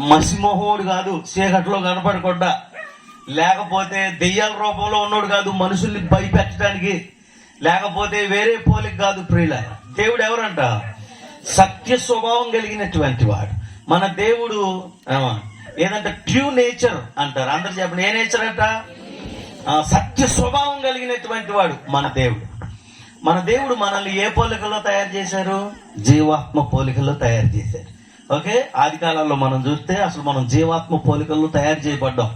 మసిమోహోడు కాదు చీకట్లో కనపడకుండా. లేకపోతే దెయ్యాల రూపంలో ఉన్నోడు కాదు మనుషుల్ని భయపెట్టడానికి. లేకపోతే వేరే పోలిక కాదు ప్రియుల. దేవుడు ఎవరంట? సత్య స్వభావం కలిగినటువంటి వాడు. మన దేవుడు ఏదంటే? ట్రూ నేచర్ అంటారు. అందరు చెప్పండి ఏ నేచర్ అంట? సత్య స్వభావం కలిగినటువంటి వాడు మన దేవుడు. మన దేవుడు మనల్ని ఏ పోలికలో తయారు చేశారు? జీవాత్మ పోలికల్లో తయారు చేశారు. ఓకే? ఆది కాలంలో మనం చూస్తే అసలు మనం జీవాత్మ పోలికలు తయారు చేయబడ్డాం.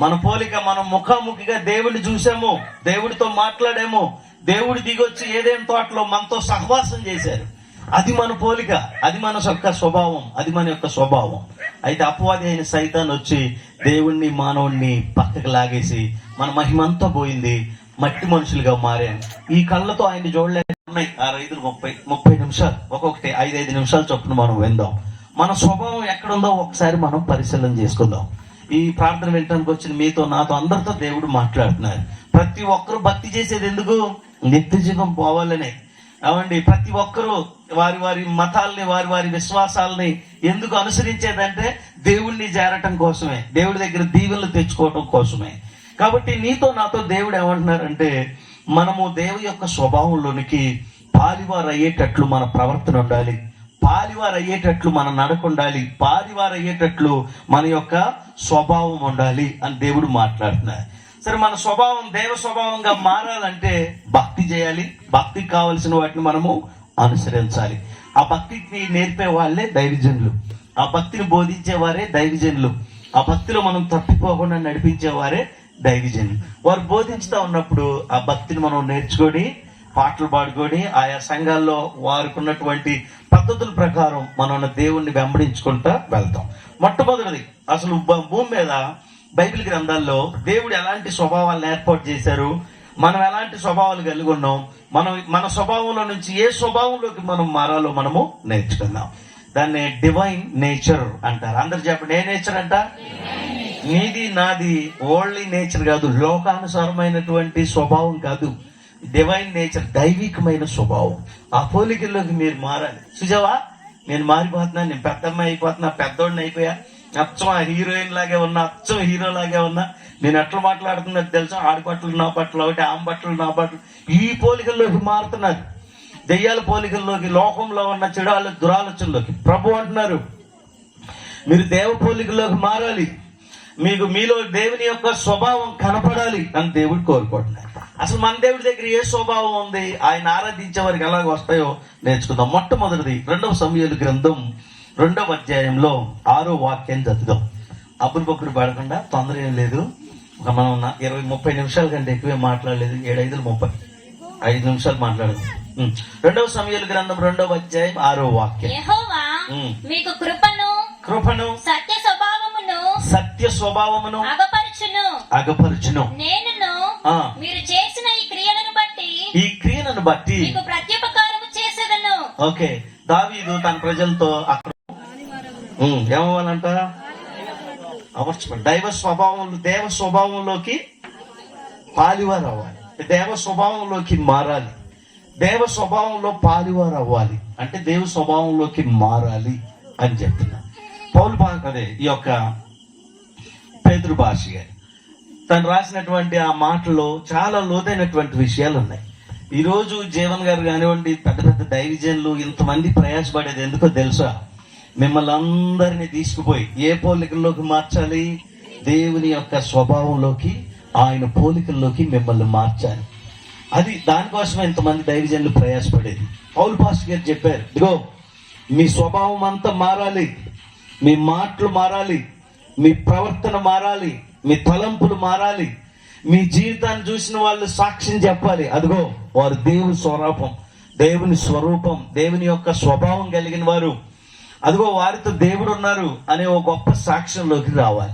మన పోలిక మనం ముఖాముఖిగా దేవుడిని చూసాము దేవుడితో మాట్లాడాము దేవుడు దిగొచ్చి ఏదేం తోటలో మనతో సహవాసం చేశారు. అది మన పోలిక అది మన యొక్క స్వభావం అది మన యొక్క స్వభావం. అయితే అపవాది అయిన సైతాన్ని వచ్చి దేవుణ్ణి మానవుణ్ణి పక్కకు లాగేసి మన మహిమంతా పోయింది మట్టి మనుషులుగా మారాను ఈ కళ్ళతో ఆయన్ని చూడలేక ఉన్నాయి. ఆ రైతులు ముప్పై ముప్పై నిమిషాలు ఒక్కొక్కటి ఐదు ఐదు నిమిషాలు చొప్పున మనం విందాం. మన స్వభావం ఎక్కడుందో ఒకసారి మనం పరిశీలన చేసుకుందాం. ఈ ప్రార్థన వినటానికి వచ్చిన మీతో నాతో అందరితో దేవుడు మాట్లాడుతున్నారు. ప్రతి ఒక్కరు భక్తి చేసేది ఎందుకు? నిత్య జీవం పోవాలనే. అవండి ప్రతి ఒక్కరూ వారి వారి మతాల్ని వారి వారి విశ్వాసాలని ఎందుకు అనుసరించేదంటే దేవుణ్ణి చేరటం కోసమే. దేవుడి దగ్గర దీవెనలు తెచ్చుకోవటం కోసమే. కాబట్టి నీతో నాతో దేవుడు ఏమంటున్నారంటే మనము దేవు యొక్క స్వభావంలోనికి పాలివారు అయ్యేటట్లు మన ప్రవర్తన ఉండాలి. పాలివారు అయ్యేటట్లు మన నడక ఉండాలి పాలివారు అయ్యేటట్లు మన యొక్క స్వభావం ఉండాలి అని దేవుడు మాట్లాడుతున్నారు. సరే మన స్వభావం దేవ స్వభావంగా మారాలంటే భక్తి చేయాలి. భక్తికి కావలసిన వాటిని మనము అనుసరించాలి. ఆ భక్తికి నేర్పే వాళ్ళే దైవజనులు. ఆ భక్తిని బోధించేవారే దైవజనులు. ఆ భక్తిలో మనం తప్పిపోకుండా నడిపించేవారే దైవజనులు. వారు బోధించుతా ఉన్నప్పుడు ఆ భక్తిని మనం నేర్చుకొని పాటలు పాడుకొని ఆయా సంఘాల్లో వారికి ఉన్నటువంటి పద్ధతుల ప్రకారం మనం దేవుణ్ణి వెంబడించుకుంటా వెళ్తాం. మొట్టమొదటిది అసలు భూమి మీద బైబిల్ గ్రంథాల్లో దేవుడు ఎలాంటి స్వభావాలను ఏర్పాటు చేశారు మనం ఎలాంటి స్వభావాలు కలిగి ఉన్నాం మనం మన స్వభావంలో నుంచి ఏ స్వభావంలోకి మనం మారాలో మనము నేర్చుకుందాం. దాన్ని డివైన్ నేచర్ అంటారు. అందరు చెప్పండి ఏ నేచర్ అంట? నీది నాది ఓన్లీ నేచర్ కాదు లోకానుసారమైనటువంటి స్వభావం కాదు. డివైన్ నేచర్ దైవికమైన స్వభావం. ఆ పోలికల్లోకి మీరు మారాలి. సుజావా నేను మారిపోతున్నా నేను పెద్దమ్మ అయిపోతున్నా పెద్దోడిని అయిపోయా. అచ్చం ఆ హీరోయిన్ లాగే ఉన్నా అచ్చం హీరో లాగే ఉన్నా. నేను ఎట్లా మాట్లాడుతున్నది తెలుసా? ఆడి బట్టలు నా బట్టలు ఒకటి ఆమె బట్టలు నా బట్టలు ఈ పోలికల్లోకి మారుతున్నారు. దెయ్యాల పోలికల్లోకి లోకంలో ఉన్న చెడాల దురాలోచనలోకి ప్రభు అంటున్నారు మీరు దేవ పోలికలోకి మారాలి. మీకు మీలో దేవుని యొక్క స్వభావం కనపడాలి అని దేవుడు కోరుకుంటున్నారు. అసలు మన దేవుడి దగ్గర ఏ స్వభావం ఉంది? ఆయన ఆరాధించే వారికి ఎలాగ వస్తాయో నేర్చుకుందాం. మొట్టమొదటిది రెండవ సమయాలు గ్రంథం రెండవ అధ్యాయంలో ఆరో వాక్యం చదువుదాం. అబ్బురు బొబ్బురు పడకుండా తొందర ఏం లేదు. ఒక మనం ఇరవై ముప్పై నిమిషాల కంటే ఎక్కువే మాట్లాడలేదు. ఏడైదు ముప్పై. ఐదు నిమిషాలు మాట్లాడదు. రెండవ సమయాలు గ్రంథం రెండవ అధ్యాయం ఆరో వాక్యం. మీకు కృపను కృపను సత్య స్వభావమును సత్య స్వభావమును అగపరచును. అగపరచును. నేనును ఆ. మీరు బట్టి. ఓకే. దావీదు తన ప్రజలతో అక్కడ ఏమవ్వాలంట? దైవ స్వభావం దేవ స్వభావంలోకి పాలివారు అవ్వాలి దేవ స్వభావంలోకి మారాలి. దేవ స్వభావంలో పాలివారు అవ్వాలి అంటే దేవ స్వభావంలోకి మారాలి అని చెప్తున్నా. పౌలు అదే ఈ యొక్క పేదరు భాష గారు. తను రాసినటువంటి ఆ మాటలో చాలా లోతైనటువంటి విషయాలు ఉన్నాయి ఈరోజు జీవన్ గారు కానివ్వండి పెద్ద పెద్ద డైవిజన్లు ఇంతమంది ప్రయాసపడేది ఎందుకో తెలుసా? మిమ్మల్ని అందరినీ తీసుకుపోయి ఏ పోలికల్లోకి మార్చాలి? దేవుని యొక్క స్వభావంలోకి ఆయన పోలికల్లోకి మిమ్మల్ని మార్చాలి. అది దానికోసం ఇంతమంది దైవజనులు ప్రయాసపడేది. పౌరు పాస్టర్ గారు చెప్పారు ఇదిగో మీ స్వభావం అంతా మారాలి. మీ మాటలు మారాలి. మీ ప్రవర్తన మారాలి. మీ తలంపులు మారాలి. మీ జీవితాన్ని చూసిన వాళ్ళు సాక్ష్యం చెప్పాలి. అదిగో వారు దేవుని స్వరూపం దేవుని స్వరూపం దేవుని యొక్క స్వభావం కలిగిన వారు. అదిగో వారితో దేవుడు ఉన్నారు అనే ఒక గొప్ప సాక్ష్యంలోకి రావాలి.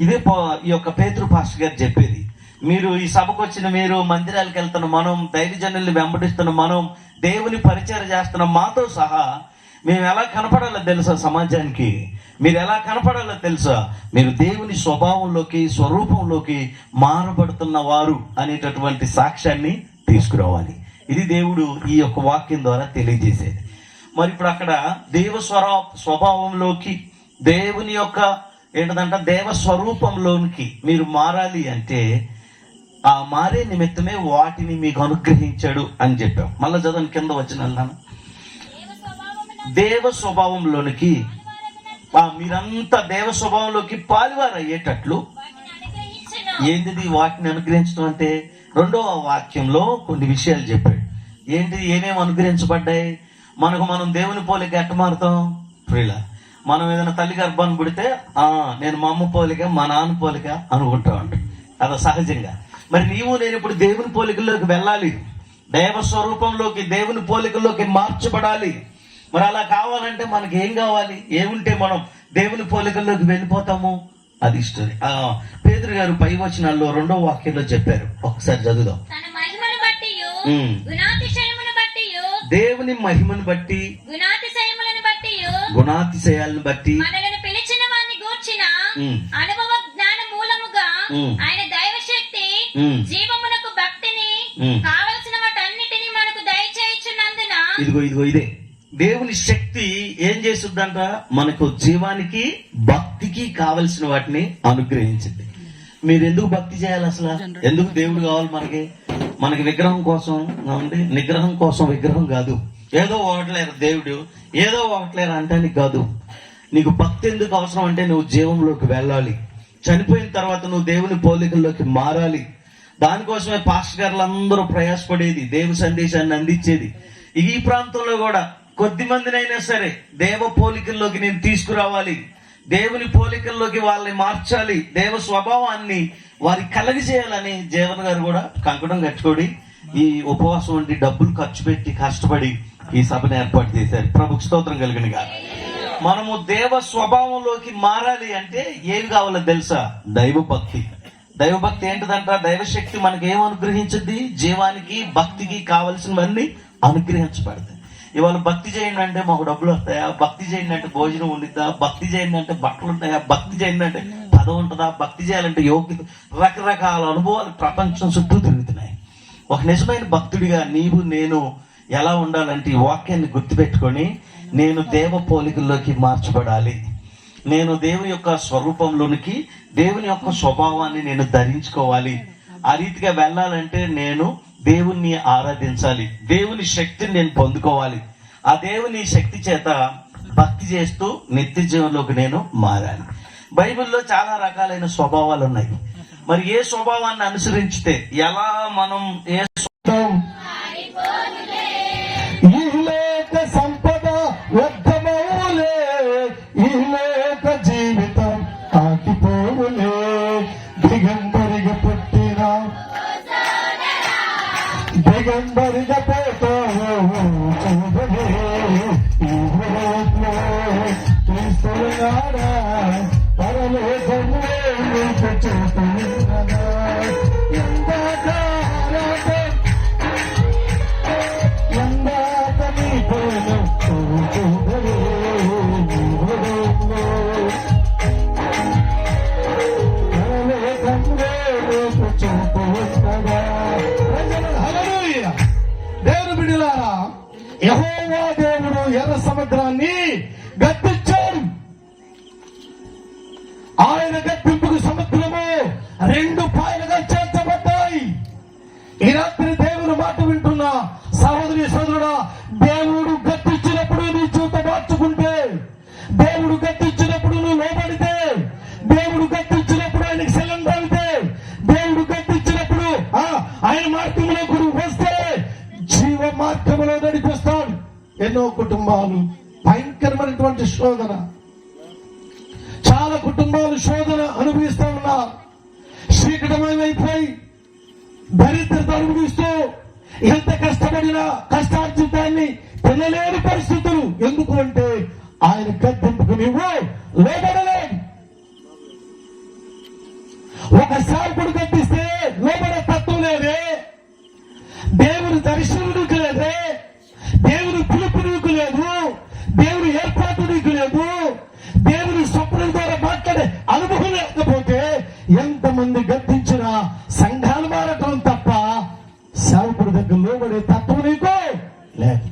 ఇదే ఈ యొక్క పేతృ పాస్టర్ గారు చెప్పేది. మీరు ఈ సభకు వచ్చిన మీరు మందిరాలకు వెళ్తున్న మనం ధైర్యజనుల్ని వెంబడిస్తున్న మనం దేవుని పరిచయం చేస్తున్న మాతో సహా మేము ఎలా కనపడాలో తెలుసా సమాజానికి? మీరు ఎలా కనపడాలో తెలుసా? మీరు దేవుని స్వభావంలోకి స్వరూపంలోకి మారబడుతున్న వారు అనేటటువంటి సాక్ష్యాన్ని తీసుకురావాలి. ఇది దేవుడు ఈ యొక్క వాక్యం ద్వారా తెలియజేసేది. మరి ఇప్పుడు అక్కడ దేవ స్వర స్వభావంలోకి దేవుని యొక్క ఏంటంట దేవ స్వరూపంలోనికి మీరు మారాలి అంటే ఆ మారే నిమిత్తమే వాటిని మీకు అనుగ్రహించాడు అని చెప్పాం. మళ్ళీ చదవని కింద వచ్చిన అన్నాను దేవ స్వభావంలోనికి మీరంతా దేవ స్వభావంలోకి పాలువారు అయ్యేటట్లు ఏంటిది వాటిని అనుగ్రహించడం అంటే? రెండవ వాక్యంలో కొన్ని విషయాలు చెప్పాడు. ఏంటిది ఏమేమి అనుగ్రహించబడ్డాయి? మనకు మనం దేవుని పోలిక ఎట్ట మారుతాం? ప్రియుల మనం ఏదైనా తల్లి గర్భాన్ని పుడితే నేను మా అమ్మ పోలిక మా నాన్న పోలిక అనుకుంటా ఉంటాం. అది సహజంగా. మరి నీవు నేను ఇప్పుడు దేవుని పోలికల్లోకి వెళ్ళాలి. దేవ స్వరూపంలోకి దేవుని పోలికల్లోకి మార్చబడాలి. మరి అలా కావాలంటే మనకి ఏం కావాలి ఏముంటే మనం దేవుని పోలికల్లోకి వెళ్ళిపోతాము అది ఆ, పేదరు గారు పై వచనాల్లో రెండో వాక్యంలో చెప్పారు ఒకసారి చదువుదాం దేవుని మహిమను బట్టి గుణాతిశయాలను బట్టి పిలిచిన వారిని గూర్చిన ఉమ్. అనుభవ జ్ఞాన మూలముగా. ఆయన దైవశక్తి ఉమ్. జీవమునకు భక్తిని. కావలసిన వాటన్నిటిని మనకు దయచేయుచున్నందున ఇదిగో ఇదిగో ఇదే దేవుని శక్తి ఏం చేస్తుందంట? మనకు జీవానికి భక్తికి కావలసిన వాటిని అనుగ్రహించింది. మీరు ఎందుకు భక్తి చేయాలి అసలు? ఎందుకు దేవుడు కావాలి మనకి? మనకి విగ్రహం కోసం ఉంది నిగ్రహం కోసం విగ్రహం కాదు. ఏదో ఒకట్లేరు దేవుడు. ఏదో ఒకట్లేరు అంటానికి కాదు. నీకు భక్తి ఎందుకు అవసరం అంటే నువ్వు జీవంలోకి వెళ్ళాలి. చనిపోయిన తర్వాత నువ్వు దేవుని పోలికల్లోకి మారాలి. దానికోసమే పాస్టర్ గారులు అందరూ ప్రయాసపడేది దేవు సందేశాన్ని అందించేది. ఈ ప్రాంతంలో కూడా కొద్ది మందినైనా సరే దేవ పోలికల్లోకి నేను తీసుకురావాలి. దేవుని పోలికల్లోకి వాళ్ళని మార్చాలి. దేవ స్వభావాన్ని వారి కలగజేయాలని జీవన్ గారు కూడా కంకణం కట్టుకొని ఈ ఉపవాసం వంటి డబ్బులు ఖర్చు పెట్టి కష్టపడి ఈ సభను ఏర్పాటు చేశారు. ప్రభుకు స్తోత్రం కలిగిన గారు. మనము దేవ స్వభావంలోకి మారాలి అంటే ఏమి కావాలో తెలుసా? దైవ భక్తి దైవభక్తి ఏంటిదంట? దైవశక్తి మనకి ఏం అనుగ్రహించింది జీవానికి భక్తికి కావలసినవన్నీ అనుగ్రహించబడతాయి. ఇవాళ భక్తి చేయండి అంటే మాకు డబ్బులు వస్తాయా? భక్తి చేయండి అంటే భోజనం ఉండిద్దా? భక్తి చేయండి అంటే బట్టలు ఉంటాయా? భక్తి చేయండి అంటే పదవి ఉంటుందా? భక్తి చేయాలంటే యోగ్యత రకరకాల అనుభవాలు ప్రపంచం చుట్టూ తిరుగుతున్నాయి. ఒక నిజమైన భక్తుడిగా నీవు నేను ఎలా ఉండాలంటే ఈ వాక్యాన్ని గుర్తుపెట్టుకొని నేను దేవ పోలికల్లోకి మార్చబడాలి. నేను దేవుని యొక్క స్వరూపంలోనికి దేవుని యొక్క స్వభావాన్ని నేను ధరించుకోవాలి. ఆ రీతిగా వెళ్ళాలంటే నేను దేవుణ్ణి ఆరాధించాలి. దేవుని శక్తిని నేను పొందుకోవాలి. ఆ దేవుని శక్తి చేత భక్తి చేస్తూ నిత్య జీవంలోకి నేను మారాలి. బైబిల్లో చాలా రకాలైన స్వభావాలు ఉన్నాయి మరి ఏ స్వభావాన్ని అనుసరించితే ఎలా మనం ఏ స్వభావం సహోదరి సోదరుడా దేవుడు గద్దించినప్పుడు నీ చూత మార్చుకుంటే దేవుడు గద్దించినప్పుడు నువ్వు లోబడితే దేవుడు గద్దించినప్పుడు ఆయనకి శలం అయితే దేవుడు గద్దించినప్పుడు ఆయన మార్గంలో గురువు వస్తే జీవ మార్గంలో నడిపిస్తాడు. ఎన్నో కుటుంబాలు భయంకరమైనటువంటి శోధన. చాలా కుటుంబాలు శోధన అనుభవిస్తూ ఉన్నారు. చీకటమైపోయి దరిద్రత అనుభవిస్తూ ఎంత కష్టపడినా కష్టార్జితాన్ని తినలేని పరిస్థితులు ఎందుకు అంటే ఆయన గద్దెంపుకు నువ్వు లోబడలే ఒక సేవకుడు కట్టిస్తే లోబడే తత్వం లేదే. దేవుని దర్శనం లేదే. దేవుని పిలుపు నీకు లేదు. దేవుని ఏర్పాటు నీకు లేదు. దేవుని స్వప్నం ద్వారా మాట్లాడే అనుభవం లేకపోతే ఎంతమంది వాటికి లోబడే తత్వం నీకు. లేదు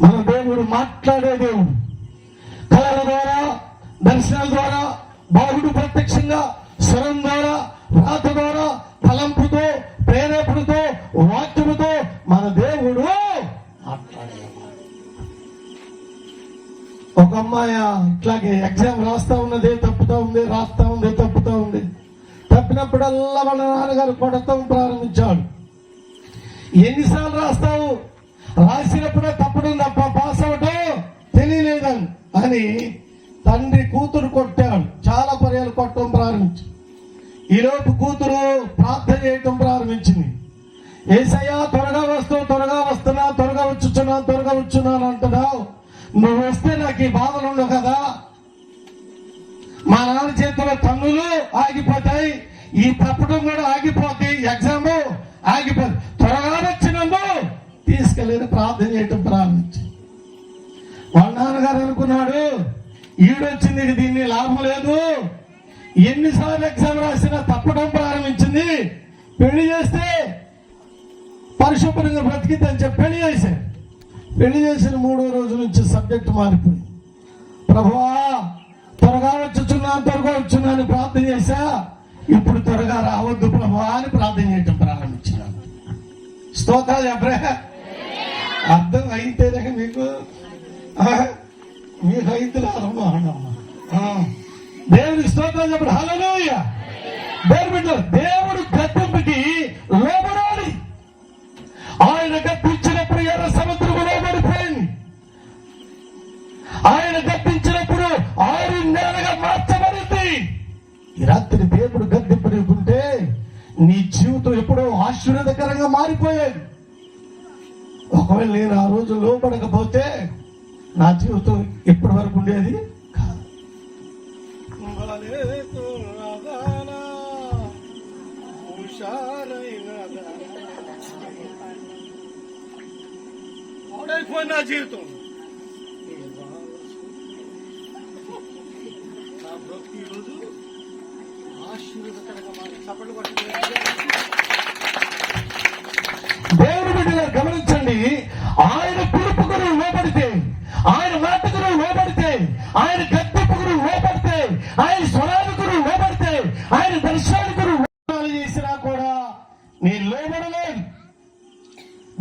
మన దేవుడు మాట్లాడే దేవుడు కళల ద్వారా దర్శనాల ద్వారా బాహుడు ప్రత్యక్షంగా స్వరం ద్వారా రాత ద్వారా తలంపుతో ప్రేరేపుడుతో వాక్యముతో మన దేవుడు ఒక అమ్మాయి ఇట్లాగే ఎగ్జామ్ రాస్తా ఉన్నదే తప్పుతా ఉంది రాస్తా ఉంది తప్పుతా తప్పినప్పుడల్లా వాళ్ళ నాన్నగారు కొడతాం ప్రారంభించాడు. ఎన్నిసార్లు రాస్తావు? రాసినప్పుడే తప్పుడు తప్ప పాస్ అవటం? తెలియలేదని. అని తండ్రి కూతురు కొట్టాడు. చాలా పర్యాలు కొట్టడం ప్రారంభించి ఈలోపు కూతురు ప్రార్థన చేయటం ప్రారంభించింది. ఏసయ్యా త్వరగా వస్తూ త్వరగా వస్తున్నా త్వరగా వచ్చుచున్నా త్వరగా వచ్చున్నాను అంటున్నావు. నువ్వు వస్తే నాకు ఈ బాధలు ఉండవు కదా. మా నాన్న చేతిలో తన్నులు ఆగిపోతాయి. ఈ తప్పడం కూడా ఆగిపోతే ఎగ్జామ్ ఆగిపోతుంది త్వరగా వచ్చినము తీసుకెళ్ళి ప్రార్థన చేయటం ప్రారంభించి. వాళ్ళ నాన్నగారు అనుకున్నాడు ఈడొచ్చింది దీన్ని లాభం లేదు. ఎన్నిసార్లు ఎగ్జామ్ రాసినా తప్పడం ప్రారంభించింది. పెళ్ళి చేస్తే పరిశుభ్రంగా బ్రతికిద్దని చెప్పి పెళ్ళి చేశాడు పెళ్ళి చేసిన మూడో రోజు నుంచి సబ్జెక్ట్ మారిపోయింది. ప్రభువా త్వరగా వచ్చుచున్నాను త్వరగా వచ్చున్నాను ప్రార్థన చేశా. ఇప్పుడు త్వరగా రావద్దు ప్రభా అని ప్రార్థన చేయటం ప్రారంభించినాను స్తోత్రాలు చెప్పరే అర్థం అయితేనే మీకు. మీ రైతులు అయితే ఆరంభం దేవుడికి స్తోత్రాలు చెప్పడు. హలో దేవుడు దేవుడు గద్దెంపుకి ఒకవేళ నేను ఆ రోజు లోపడకపోతే నా జీవితం ఇప్పటి వరకు ఉండేది కాదు. నా జీవితం. నా బ్రతుకు ఈరోజు ఆశీర్వదకరంగా మారి చప్పట్లు కొట్టి దేవుడు బిడ్డగా గమనించండి ఆయన పిలుపుకు నువ్వు లోపడితే ఆయన మాటకు నువ్వు లోపడితే ఆయన గద్దెపుకు నువ్వు లోపడితే ఆయన స్వరానికి నువ్వు లోపడితే ఆయన దర్శనానికి నువ్వు చేసినా కూడా నీ లోబడలేదు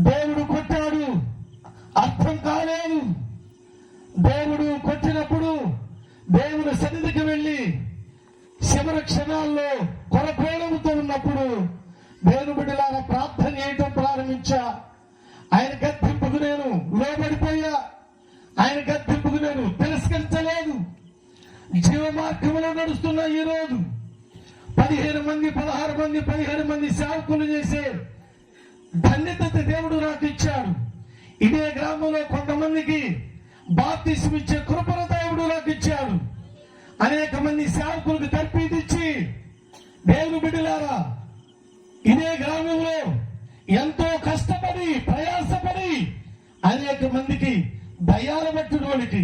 దేవుడు కొట్టాడు అర్థం కాలేదు. దేవుడు కొట్టినప్పుడు దేవుడు సన్నిధికి వెళ్ళి శివర క్షణాల్లో కొరపేయడంతో ఉన్నప్పుడు దేవుని బిడ్డలాగా ప్రార్థన చేయటం ప్రారంభించా. ఆయన గద్దెంపుకు నేను లోబడిపోయా. ఆయన గద్దెంపుకు నేను తిరస్కరించలేదు. జీవ మార్గంలో నడుస్తున్న ఈ రోజు పదిహేను మంది పదహారు మంది పదిహేను మంది సేవకులు చేసే ధన్యత దేవుడు నాకు ఇచ్చాడు. ఇదే గ్రామంలో కొంతమందికి బాప్తిసం ఇచ్చే కృపణ దేవుడు నాకు ఇచ్చాడు. అనేక మంది సేవకులకు తర్పీదిచ్చి దేవుని బిడ్డలారా ఇదే గ్రామంలో ఎంతో కష్టపడి ప్రయాసపడి అనేక మందికి దయాలు పట్టినోడికి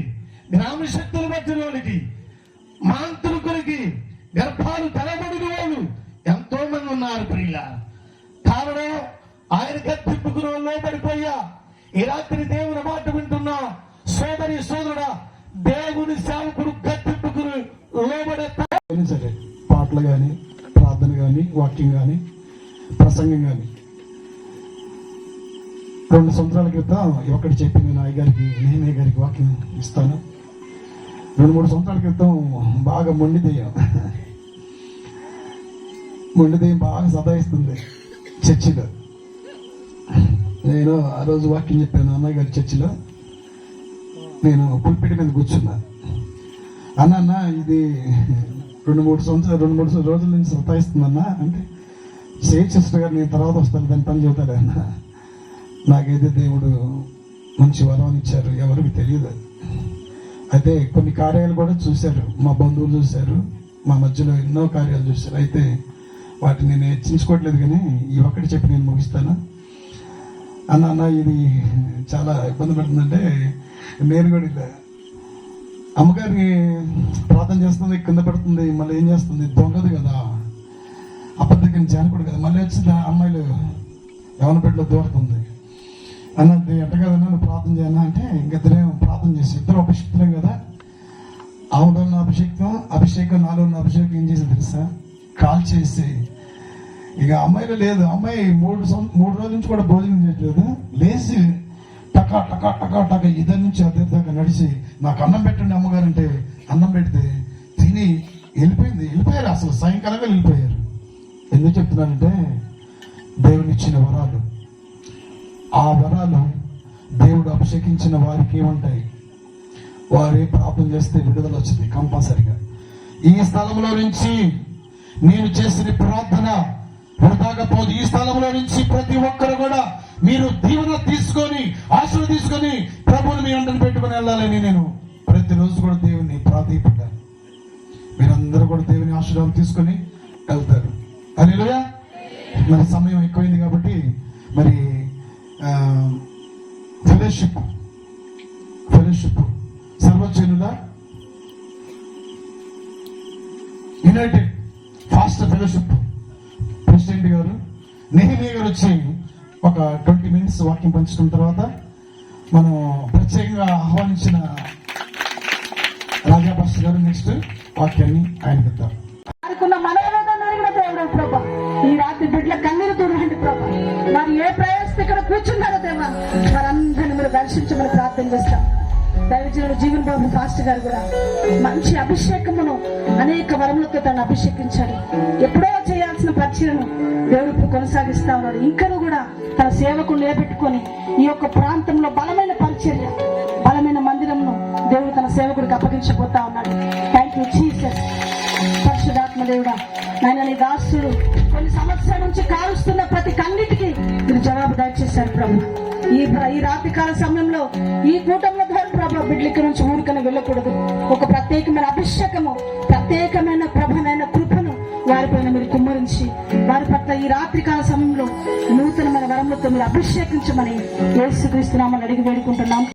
గ్రామ శక్తులు పట్టినోడికి మాంత్రికులకి గర్భాలు తలబడిన వాళ్ళు ఎంతో మంది ఉన్నారు ప్రియుల కారణం ఆయన గద్దెప్పుకుని లోబడిపోయా ఈ రాత్రి దేవుని మాట వింటున్నా సోదరి సోదరుడా దేవుని సేవకుడు గద్దెప్పుకుని లోబడే సరే పాటలు కానీ ప్రార్థన కానీ వాక్యం కానీ ప్రసంగం కానీ రెండు సంవత్సరాల క్రితం ఒకటి చెప్పి నేను అయ్యగారికి నేనే గారికి వాక్యం ఇస్తాను. రెండు మూడు సంవత్సరాల క్రితం బాగా మొండి దెయ్యం మొండి దెయ్యం బాగా సదాయిస్తుంది చర్చిలో. నేను ఆ రోజు వాక్యం చెప్పాను అన్నయ్య గారి చర్చిలో. నేను పుల్పిటి మీద కూర్చున్నా. అన్న అన్న ఇది రెండు మూడు సంవత్సరాలు రెండు మూడు రోజుల నుంచి సతాయిస్తుందన్న. అంటే సేట్ సిస్టర్ గారు నేను తర్వాత వస్తాను దాని పని చెబుతాడు అన్న. నాకైతే దేవుడు మంచి వరం ఇచ్చారు. ఎవరికి తెలియదు అయితే కొన్ని కార్యాలు కూడా చూశారు. మా బంధువులు చూశారు. మా మధ్యలో ఎన్నో కార్యాలు చూశారు. అయితే వాటిని నేను హెచ్చించుకోవట్లేదు కానీ ఈ ఒక్కటి చెప్పి నేను ముగిస్తాను. అన్న అన్న ఇది చాలా ఇబ్బంది పడుతుందంటే నేను కూడా ఇలా అమ్మగారిని ప్రార్థన చేస్తుంది కింద పడుతుంది మళ్ళీ ఏం చేస్తుంది? దొంగదు కదా. అబద్ధం చేరకూడదు కదా. మళ్ళీ వచ్చింది అమ్మాయిలు యవన బిడ్డలో దూరుతుంది. అన్నది ఎట్ట కదా నువ్వు ప్రార్థన చేయనా అంటే ఇంకిద్దరే ప్రార్థన చేసి ఇద్దరు అభిషిక్తులే కదా? ఆవిడ ఉన్న అభిషేకం అభిషేకం నాలో ఉన్న అభిషేకం ఏం చేసింది తెలుసా? కాల్ చేసి ఇక అమ్మాయిలో లేదు. అమ్మాయి మూడు సం- మూడు రోజుల నుంచి కూడా భోజనం చేయట్లేదు. లేచి టకా టకా టకా టకా ఇద్దరి నుంచి అద్దరి దాకా నడిచి నాకు అన్నం పెట్టండి అమ్మగారు అంటే అన్నం పెడితే తిని వెళ్ళిపోయింది. వెళ్ళిపోయారు అసలు. సాయంకాలంగా వెళ్ళిపోయారు. ఎందుకు చెప్తున్నానంటే దేవుని ఇచ్చిన వరాలు. ఆ వరాలు దేవుడు అభిషేకించిన వారికి ఏముంటాయి? వారే ప్రార్థన చేస్తే విడుదల వచ్చింది కంపల్సరిగా. ఈ స్థలంలో నుంచి నేను చేసిన ప్రార్థన వృధాగా పోదు ఈ స్థలంలో నుంచి ప్రతి ఒక్కరు కూడా మీరు దీవెన తీసుకొని ఆశలు తీసుకొని ప్రభుని మీ అండను పెట్టుకొని వెళ్ళాలని నేను ప్రతిరోజు కూడా దేవుని ప్రార్థిపడ్డాను మీరందరూ కూడా దేవుని ఆశీర్వాదం తీసుకొని వెళ్తారు. అది మరి సమయం ఎక్కువైంది కాబట్టి మరి fellowship fellowship సర్వజనుల united fast fellowship president garu Nehemiah garu వచ్చి ఒక ట్వంటీ మినిట్స్ వాకింగ్ పంచుకున్న తర్వాత మనం ప్రత్యేకంగా ఆహ్వానించిన రాజా గారు నెక్స్ట్ వాక్యాన్ని ఆయన పెడతారు వారందరిని మీరు దర్శించమని ప్రార్థన చేస్తాం. దైవజనుడు జీవన్ బాబు ఫాస్ట్ గారు కూడా మంచి అభిషేకమును అనేక వరములతో తను అభిషేకించాడు. ఎప్పుడో చేయాల్సిన పరిచయను దేవుడు ఇప్పుడు కొనసాగిస్తా ఉన్నాడు. ఇంకను కూడా తన సేవకు నిలబెట్టుకొని ఈ యొక్క ప్రాంతంలో బలమైన పరిచర్య బలమైన మందిరంను దేవుడు తన సేవకుడికి అప్పగించబోతా ఉన్నాడు. థ్యాంక్ యూ జీసస్ పరిశుధాత్మ దేవుడా నాయన నీ దాసుడు. కొన్ని సంవత్సరాల నుంచి కాలుస్తున్న ప్రతి కన్నిటికీ మీరు జవాబు దయచేశారు ప్రభు. ఈ ఈ రాత్రి కాల సమయంలో ఈ కూటంలో ద్వారా ప్రభా బిడ్లిక నుంచి ఊరికన వెళ్ళకూడదు. ఒక ప్రత్యేకమైన అభిషేకము ప్రత్యేకమైన ప్రభనైన కృపను వారిపైన మీరు కుమ్మరించి వారి పట్ల ఈ రాత్రి కాల సమయంలో నూతనమైన వరములతో మీరు అభిషేకించమని యేసుక్రీస్తున్నామని అడిగి వేడుకుంటున్నాం.